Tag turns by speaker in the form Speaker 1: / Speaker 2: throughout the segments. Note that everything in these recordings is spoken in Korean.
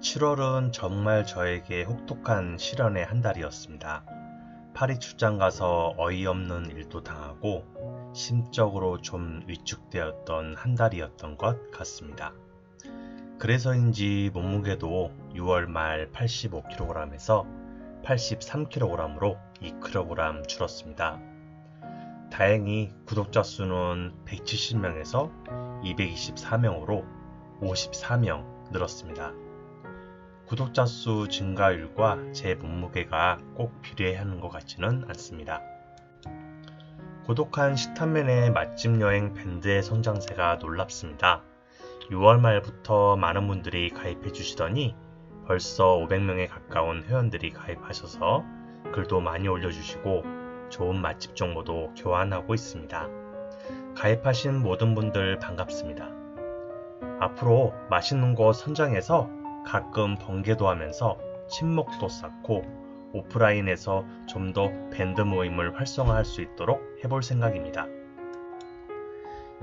Speaker 1: 7월은 정말 저에게 혹독한 시련의 한 달이었습니다. 파리 출장 가서 어이없는 일도 당하고 심적으로 좀 위축되었던 한 달이었던 것 같습니다. 그래서인지 몸무게도 6월 말 85kg에서 83kg으로 2kg 줄었습니다. 다행히 구독자 수는 170명에서 224명으로 54명 늘었습니다. 구독자 수 증가율과 제 몸무게가 꼭 비례하는 것 같지는 않습니다. 고독한 식탐맨의 맛집 여행 밴드의 성장세가 놀랍습니다. 6월 말부터 많은 분들이 가입해 주시더니 벌써 500명에 가까운 회원들이 가입하셔서 글도 많이 올려주시고 좋은 맛집 정보도 교환하고 있습니다. 가입하신 모든 분들 반갑습니다. 앞으로 맛있는 곳 선정해서 가끔 번개도 하면서 친목도 쌓고 오프라인에서 좀 더 밴드 모임을 활성화할 수 있도록 해볼 생각입니다.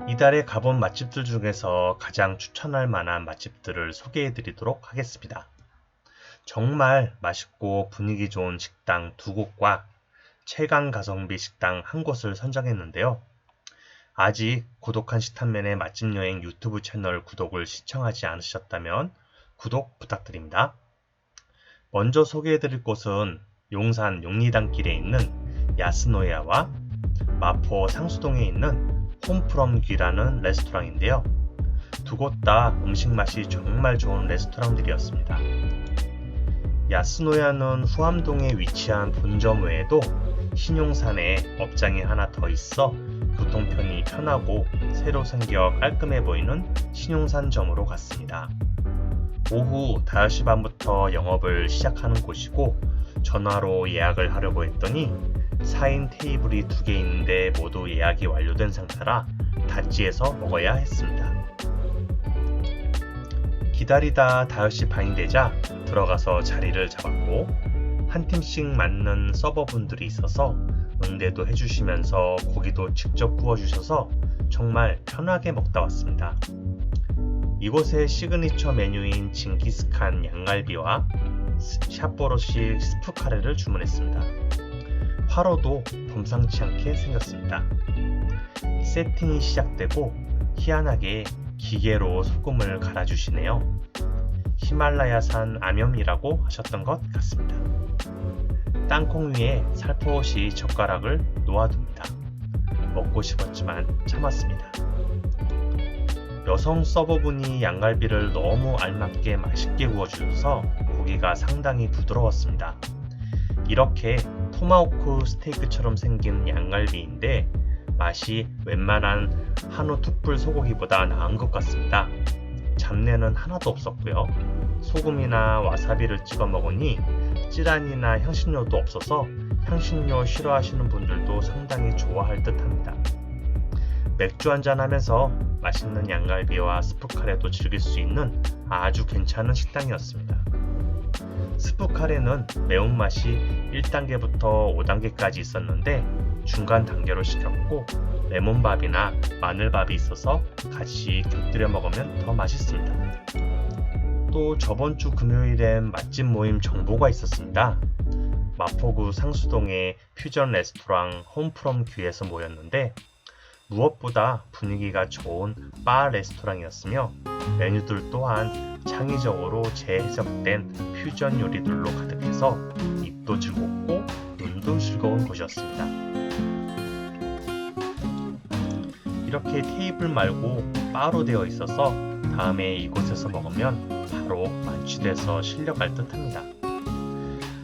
Speaker 1: 이달에 가본 맛집들 중에서 가장 추천할 만한 맛집들을 소개해 드리도록 하겠습니다. 정말 맛있고 분위기 좋은 식당 두 곳과 최강 가성비 식당 한 곳을 선정했는데요. 아직 고독한 식탐맨의 맛집 여행 유튜브 채널 구독을 시청하지 않으셨다면 구독 부탁드립니다. 먼저 소개해드릴 곳은 용산 용리단길에 있는 야스노야와 마포 상수동에 있는 홈프롬귀라는 레스토랑인데요. 두 곳 다 음식 맛이 정말 좋은 레스토랑들이었습니다. 야스노야는 후암동에 위치한 본점 외에도 신용산에 업장이 하나 더 있어 교통편이 편하고 새로 생겨 깔끔해 보이는 신용산점으로 갔습니다. 오후 5시 반부터 영업을 시작하는 곳이고 전화로 예약을 하려고 했더니 4인 테이블이 두 개 있는데 모두 예약이 완료된 상태라 다찌에서 먹어야 했습니다. 기다리다 5시 반이 되자 들어가서 자리를 잡았고 한 팀씩 맞는 서버분들이 있어서 응대도 해주시면서 고기도 직접 구워주셔서 정말 편하게 먹다 왔습니다. 이곳의 시그니처 메뉴인 징기스칸 양갈비와 샤보로시 스프 카레를 주문했습니다. 화로도 범상치 않게 생겼습니다. 세팅이 시작되고 희한하게 기계로 소금을 갈아주시네요. 히말라야산 암염이라고 하셨던 것 같습니다. 땅콩 위에 살포시 젓가락을 놓아둡니다. 먹고 싶었지만 참았습니다. 여성 서버분이 양갈비를 너무 알맞게 맛있게 구워주셔서 고기가 상당히 부드러웠습니다. 이렇게 토마호크 스테이크처럼 생긴 양갈비인데 맛이 웬만한 한우 툭불 소고기보다 나은 것 같습니다. 잡내는 하나도 없었고요. 소금이나 와사비를 찍어 먹으니 찌란이나 향신료도 없어서 향신료 싫어하시는 분들도 상당히 좋아할 듯 합니다. 맥주 한잔 하면서 맛있는 양갈비와 스프카레도 즐길 수 있는 아주 괜찮은 식당이었습니다. 스프카레는 매운맛이 1단계부터 5단계까지 있었는데 중간 단계로 시켰고 레몬밥이나 마늘밥이 있어서 같이 곁들여 먹으면 더 맛있습니다. 또 저번 주 금요일엔 맛집 모임 정보가 있었습니다. 마포구 상수동의 퓨전 레스토랑 홈프롬 큐에서 모였는데 무엇보다 분위기가 좋은 바 레스토랑이었으며 메뉴들 또한 창의적으로 재해석된 퓨전 요리들로 가득해서 입도 즐겁고 눈도 즐거운 곳이었습니다. 이렇게 테이블 말고 바로 되어 있어서 다음에 이곳에서 먹으면 바로 만취돼서 실려갈 듯 합니다.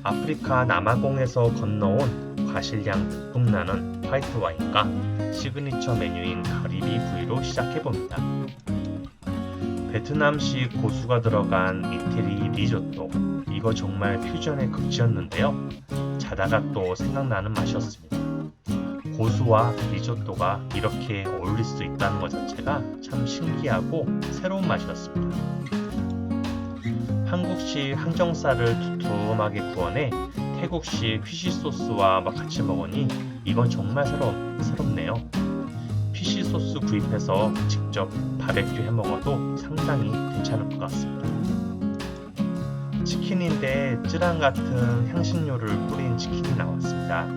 Speaker 1: 아프리카 남아공에서 건너온 과실량 듬뿍 나는 화이트 와인과 시그니처 메뉴인 가리비 구이로 시작해봅니다. 베트남식 고수가 들어간 이태리 리조또. 이거 정말 퓨전의 극치였는데요. 자다가 또 생각나는 맛이었습니다. 고수와 리조또가 이렇게 어울릴 수 있다는 것 자체가 참 신기하고 새로운 맛이었습니다. 한국식 항정살을 두툼하게 구워내 태국식 피쉬 소스와 막 같이 먹으니 이건 정말 새로, 새롭네요. 피쉬 소스 구입해서 직접 바베큐 해 먹어도 상당히 괜찮을 것 같습니다. 치킨인데 쯔란 같은 향신료를 뿌린 치킨이 나왔습니다.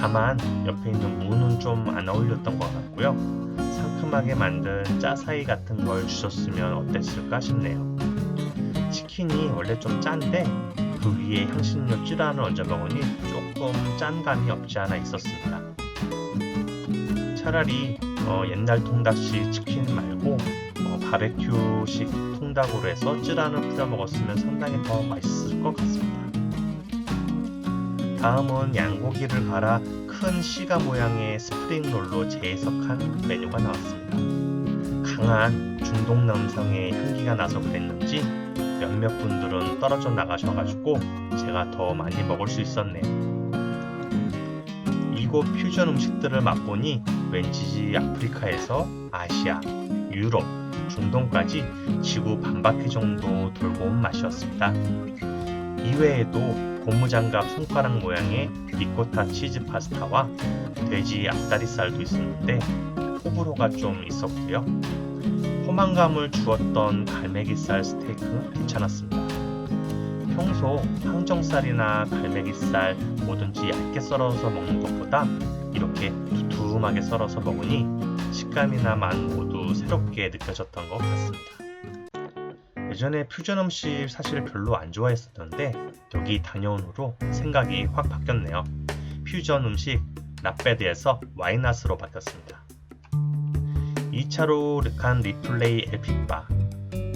Speaker 1: 다만 옆에 있는 무는 좀 안 어울렸던 것 같고요. 상큼하게 만든 짜사이 같은 걸 주셨으면 어땠을까 싶네요. 치킨이 원래 좀 짠데 그 위에 향신료 찌란을 얹어 먹으니 조금 짠 감이 없지 않아 있었습니다. 차라리 어, 옛날 통닭식 치킨 말고 어, 바베큐식 통닭으로 해서 찌란을 뿌려 먹었으면 상당히 더 맛있을 것 같습니다. 다음은 양고기를 갈아 큰 시가 모양의 스프링롤로 재해석한 메뉴가 나왔습니다. 강한 중동 남성의 향기가 나서 그랬는지 몇몇 분들은 떨어져 나가셔가지고 제가 더 많이 먹을 수 있었네요. 이곳 퓨전 음식들을 맛보니 왠지 아프리카에서 아시아, 유럽, 중동까지 지구 반바퀴 정도 돌고 온 맛이었습니다. 이외에도 고무장갑 손가락 모양의 리코타 치즈 파스타와 돼지 앞다리살도 있었는데 호불호가 좀 있었고요. 포만감을 주었던 갈매기살 스테이크는 괜찮았습니다. 평소 항정살이나 갈매기살 뭐든지 얇게 썰어서 먹는 것보다 이렇게 두툼하게 썰어서 먹으니 식감이나 맛 모두 새롭게 느껴졌던 것 같습니다. 예전에 퓨전 음식 사실 별로 안 좋아했었는데 여기 다녀온 후로 생각이 확 바뀌었네요. 퓨전 음식 나베드에서 와이낫으로 바뀌었습니다. 2차로 르칸 리플레이 LP바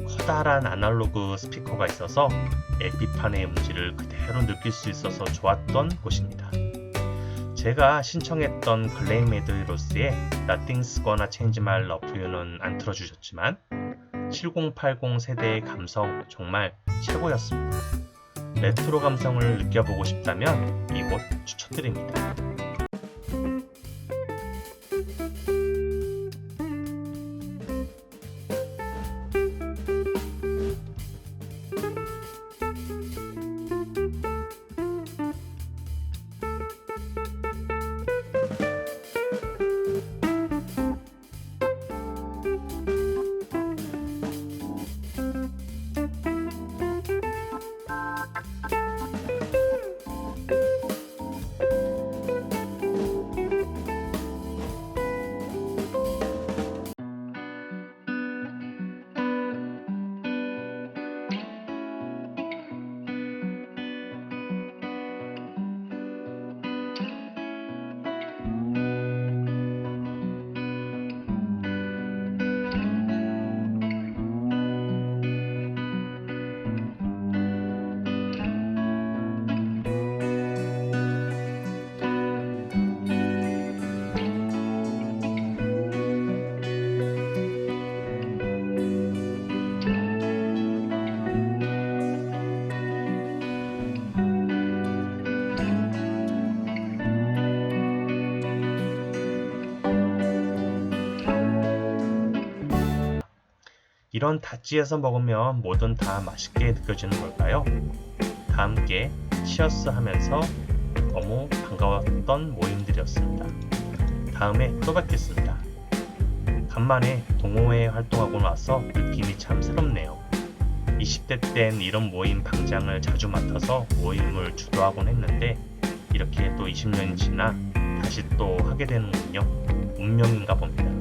Speaker 1: 커다란 아날로그 스피커가 있어서 LP판의 음질을 그대로 느낄 수 있어서 좋았던 곳입니다. 제가 신청했던 글레이메드 히로스의 Nothing's Gonna Change My Love You는 안 틀어주셨지만 7080 세대의 감성 정말 최고였습니다. 레트로 감성을 느껴보고 싶다면 이곳 추천드립니다. 이런 다찌에서 먹으면 뭐든 다 맛있게 느껴지는 걸까요? 다 함께 치어스 하면서 너무 반가웠던 모임들이었습니다. 다음에 또 뵙겠습니다. 간만에 동호회 활동하고 나서 느낌이 참 새롭네요. 20대 땐 이런 모임 방장을 자주 맡아서 모임을 주도하곤 했는데 이렇게 또 20년이 지나 다시 또 하게 되는군요. 운명인가 봅니다.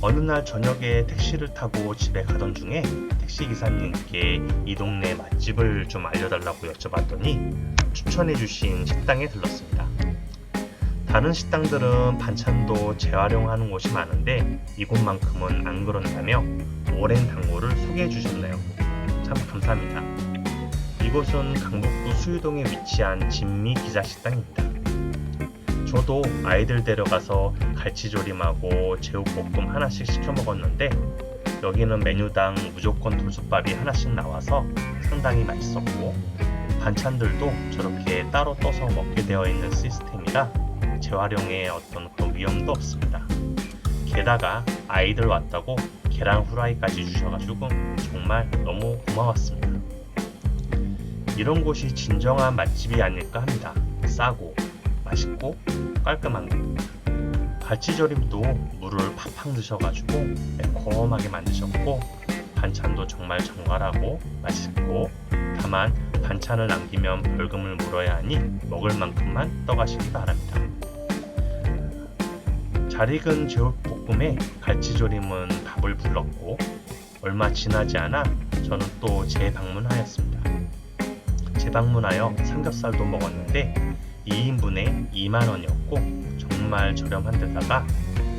Speaker 1: 어느 날 저녁에 택시를 타고 집에 가던 중에 택시 기사님께 이 동네 맛집을 좀 알려달라고 여쭤봤더니 추천해주신 식당에 들렀습니다. 다른 식당들은 반찬도 재활용하는 곳이 많은데 이곳만큼은 안 그런다며 오랜 당구를 소개해 주셨네요. 참 감사합니다. 이곳은 강북구 수유동에 위치한 진미 기사식당입니다. 저도 아이들 데려가서 갈치조림하고 제육볶음 하나씩 시켜 먹었는데 여기는 메뉴당 무조건 돌솥밥이 하나씩 나와서 상당히 맛있었고 반찬들도 저렇게 따로 떠서 먹게 되어 있는 시스템이라 재활용에 어떤 그런 위험도 없습니다. 게다가 아이들 왔다고 계란 후라이까지 주셔가지고 정말 너무 고마웠습니다. 이런 곳이 진정한 맛집이 아닐까 합니다. 싸고 맛있고 깔끔한 겁니다. 갈치조림도 물을 팍팍 넣으셔가지고 매콤하게 만드셨고 반찬도 정말 정갈하고 맛있고 다만 반찬을 남기면 벌금을 물어야 하니 먹을 만큼만 떠가시기 바랍니다. 잘 익은 제육볶음에 갈치조림은 밥을 불렀고 얼마 지나지 않아 저는 또 재방문하였습니다. 재방문하여 삼겹살도 먹었는데 2인분에 2만원이었고 정말 저렴한 데다가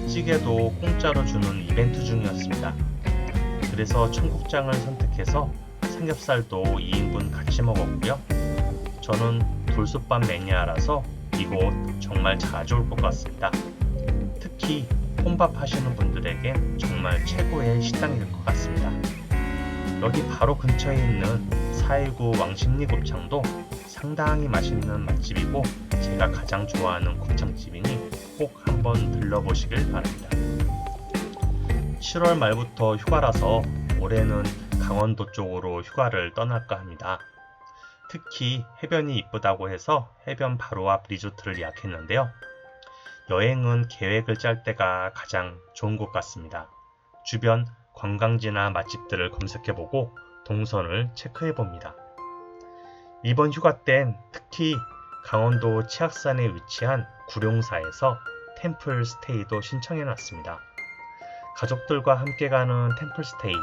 Speaker 1: 찌개도 공짜로 주는 이벤트 중이었습니다. 그래서 청국장을 선택해서 삼겹살도 2인분 같이 먹었고요. 저는 돌솥밥 매니아라서 이곳 정말 자주 올 것 같습니다. 특히 혼밥 하시는 분들에게 정말 최고의 식당일 것 같습니다. 여기 바로 근처에 있는 419 왕십리 곱창도 상당히 맛있는 맛집이고 제가 가장 좋아하는 곱창집이니 꼭 한번 들러보시길 바랍니다. 7월 말부터 휴가라서 올해는 강원도 쪽으로 휴가를 떠날까 합니다. 특히 해변이 이쁘다고 해서 해변 바로 앞 리조트를 예약했는데요. 여행은 계획을 짤 때가 가장 좋은 것 같습니다. 주변 관광지나 맛집들을 검색해보고 동선을 체크해봅니다. 이번 휴가 땐 특히 강원도 치악산에 위치한 구룡사에서 템플 스테이도 신청해 놨습니다. 가족들과 함께 가는 템플 스테이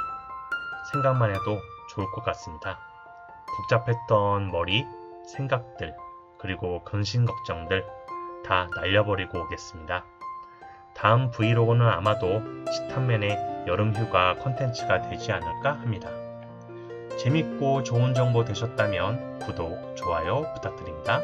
Speaker 1: 생각만 해도 좋을 것 같습니다. 복잡했던 머리, 생각들, 그리고 근심 걱정들 다 날려버리고 오겠습니다. 다음 브이로그는 아마도 치탄맨의 여름 휴가 컨텐츠가 되지 않을까 합니다. 재밌고 좋은 정보 되셨다면 구독, 좋아요 부탁드립니다.